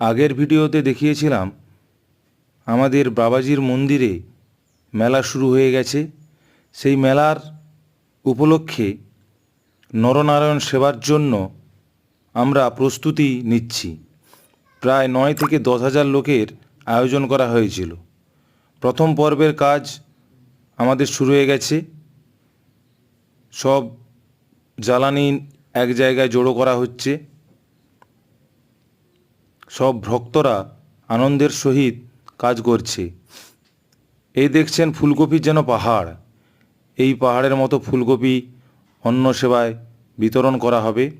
আগের ভিডিওতে দেখিয়েছিলাম, আমাদের বাবাজির মন্দিরে মেলা শুরু হয়ে গেছে। সেই মেলার উপলক্ষে নরনারায়ণ সেবার জন্য আমরা প্রস্তুতি নিচ্ছি। প্রায় নয় থেকে দশ হাজার লোকের আয়োজন করা হয়েছিল। প্রথম পর্বের কাজ আমাদের শুরু হয়ে গেছে। সব জ্বালানি এক জায়গায় জড়ো করা হচ্ছে। সব ভক্তরা আনন্দের সহিত কাজ করছে। এই দেখছেন ফুলকপির যেন পাহাড়। এই পাহাড়ের মতো ফুলকপি অন্ন সেবায় বিতরণ করা হবে।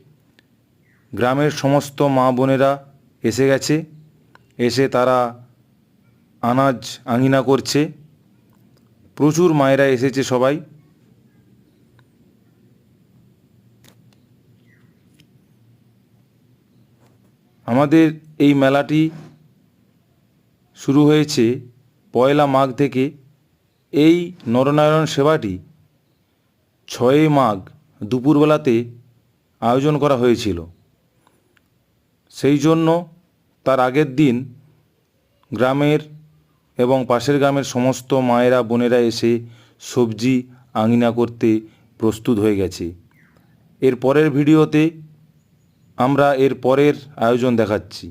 গ্রামের সমস্ত মা বোনেরা এসে গেছে। এসে তারা আনাজ আঙিনা করছে। প্রচুর মায়েরা এসেছে সবাই। আমাদের এই মেলাটি শুরু হয়েছে পয়লা মাঘ থেকে। এই নরনারায়ণ সেবাটি ছয়ই মাঘ দুপুরবেলাতে আয়োজন করা হয়েছিল। সেই জন্য তার আগের দিন গ্রামের এবং পাশের গ্রামের সমস্ত মায়েরা, বোনেরা এসে সবজি আঙিনা করতে প্রস্তুত হয়ে গেছে। এর পরের ভিডিওতে আমরা এর পরের আয়োজন দেখাচ্ছি।